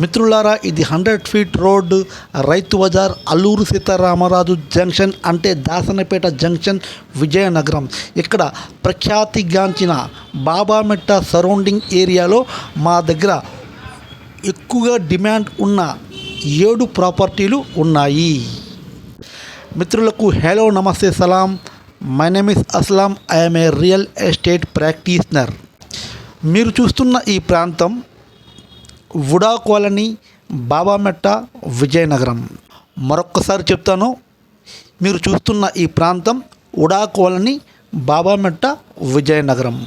మిత్రులారా ఇది hundred feet road Rythu Bazar Alluri Sitaramaraju junction అంటే దాసనపేట జంక్షన్ విజయనగరం. ఇక్కడ ప్రఖ్యాతిగాంచిన బాబామెట్ట సరౌండింగ్ ఏరియాలో మా దగ్గర ఎక్కువగా డిమాండ్ ఉన్న ఏడు ప్రాపర్టీలు ఉన్నాయి. మిత్రులకు హలో నమస్తే సలాం. My name is Aslam. I'm a real estate practitioner. మీరు చూస్తున్న ఈ ప్రాంతం వుడా కాలనీ బాబామెట్ట విజయనగరం. మరొక్కసారి చెప్తాను మీరు చూస్తున్న ఈ ప్రాంతం ఉడా కాలనీ బాబామెట్ట విజయనగరం.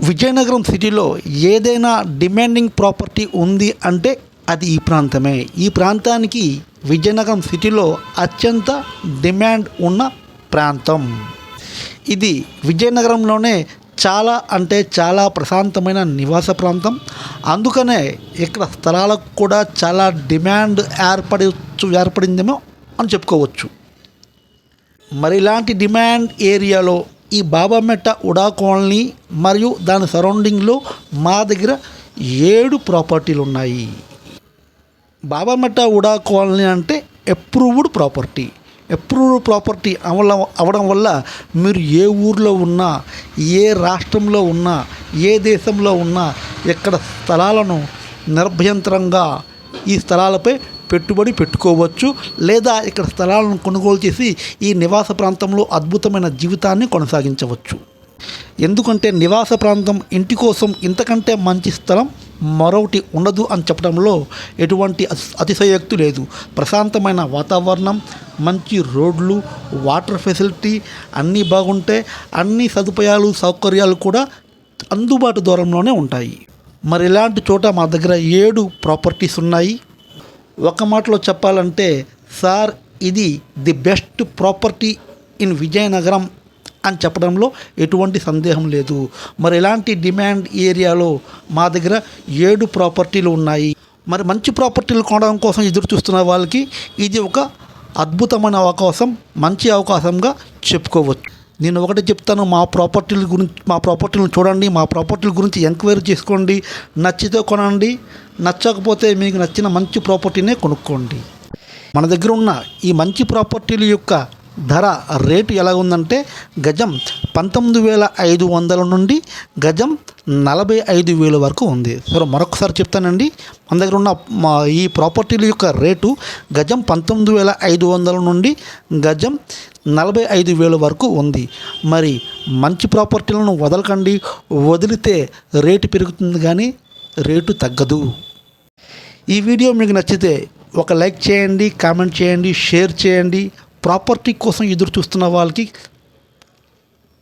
విజయనగరం సిటీలో ఏదైనా డిమాండింగ్ ప్రాపర్టీ ఉంది అంటే అది ఈ ప్రాంతమే. ఈ ప్రాంతానికి విజయనగరం సిటీలో అత్యంత డిమాండ్ ఉన్న ప్రాంతం. ఇది విజయనగరంలోనే చాలా అంటే చాలా ప్రశాంతమైన నివాస ప్రాంతం. అందుకనే ఇక్కడ స్థలాలకు కూడా చాలా డిమాండ్ ఏర్పడి ఏర్పడిందేమో అని చెప్పుకోవచ్చు. మరి ఇలాంటి డిమాండ్ ఏరియాలో ఈ బాబామెట్ట ఉడా కాలనీ మరియు దాని సరౌండింగ్లో మా దగ్గర ఏడు ప్రాపర్టీలు ఉన్నాయి. బాబామెట్ట ఉడా కాలనీ అంటే అప్రూవ్డ్ ప్రాపర్టీ. అప్రూవ్డ్ ప్రాపర్టీ అవల అవడం వల్ల మీరు ఏ ఊర్లో ఉన్నా ఏ రాష్ట్రంలో ఉన్నా ఏ దేశంలో ఉన్నా ఎక్కడ స్థలాలను నిర్భయంతరంగా ఈ స్థలాలపై పెట్టుబడి పెట్టుకోవచ్చు లేదా ఇక్కడ స్థలాలను కొనుగోలు చేసి ఈ నివాస ప్రాంతంలో అద్భుతమైన జీవితాన్ని కొనసాగించవచ్చు. ఎందుకంటే నివాస ప్రాంతం ఇంటి కోసం ఇంతకంటే మంచి స్థలం మరొకటి ఉండదు అని చెప్పడంలో ఎటువంటి అతిశయోక్తి లేదు. ప్రశాంతమైన వాతావరణం మంచి రోడ్లు వాటర్ ఫెసిలిటీ అన్నీ బాగుంటే అన్ని సదుపాయాలు సౌకర్యాలు కూడా అందుబాటు దూరంలోనే ఉంటాయి. మరి ఇలాంటి చోట మా దగ్గర ఏడు ప్రాపర్టీస్ ఉన్నాయి. ఒక మాటలో చెప్పాలంటే సార్ ఇది the best property in Vizianagaram అని చెప్పడంలో ఎటువంటి సందేహం లేదు. మరి ఇలాంటి డిమాండ్ ఏరియాలో మా దగ్గర ఏడు ప్రాపర్టీలు ఉన్నాయి. మరి మంచి ప్రాపర్టీలు కొనడం కోసం ఎదురు చూస్తున్న వాళ్ళకి ఇది ఒక అద్భుతమైన అవకాశం మంచి అవకాశంగా చెప్పుకోవచ్చు. నేను ఒకటి చెప్తాను మా ప్రాపర్టీల గురించి మా ప్రాపర్టీలను చూడండి మా ప్రాపర్టీల గురించి ఎంక్వైరీ చేసుకోండి నచ్చితే కొనండి నచ్చకపోతే మీకు నచ్చిన మంచి ప్రాపర్టీనే కొనుక్కోండి. మన దగ్గర ఉన్న ఈ మంచి ప్రాపర్టీల యొక్క ధర రేటు ఎలా ఉందంటే గజం పంతొమ్మిది వేల ఐదు వందల నుండి గజం నలభై ఐదు వేల వరకు ఉంది. సరే మరొకసారి చెప్తానండి. మన దగ్గర ఉన్న మా ఈ ప్రాపర్టీల యొక్క రేటు గజం పంతొమ్మిది వేల ఐదు వందల నుండి గజం నలభై ఐదు వేల వరకు ఉంది. మరి మంచి ప్రాపర్టీలను వదలకండి. వదిలితే రేటు పెరుగుతుంది కానీ రేటు తగ్గదు. ఈ వీడియో మీకు నచ్చితే ఒక లైక్ చేయండి కామెంట్ చేయండి షేర్ చేయండి. ప్రాపర్టీ కోసం ఎదురు చూస్తున్న వాళ్ళకి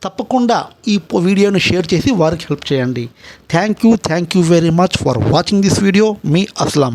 తప్పకుండా ఈ వీడియోను వీడియోని షేర్ చేసి వారికి హెల్ప్ చేయండి. Thank you thank you very much for watching this video me Aslam.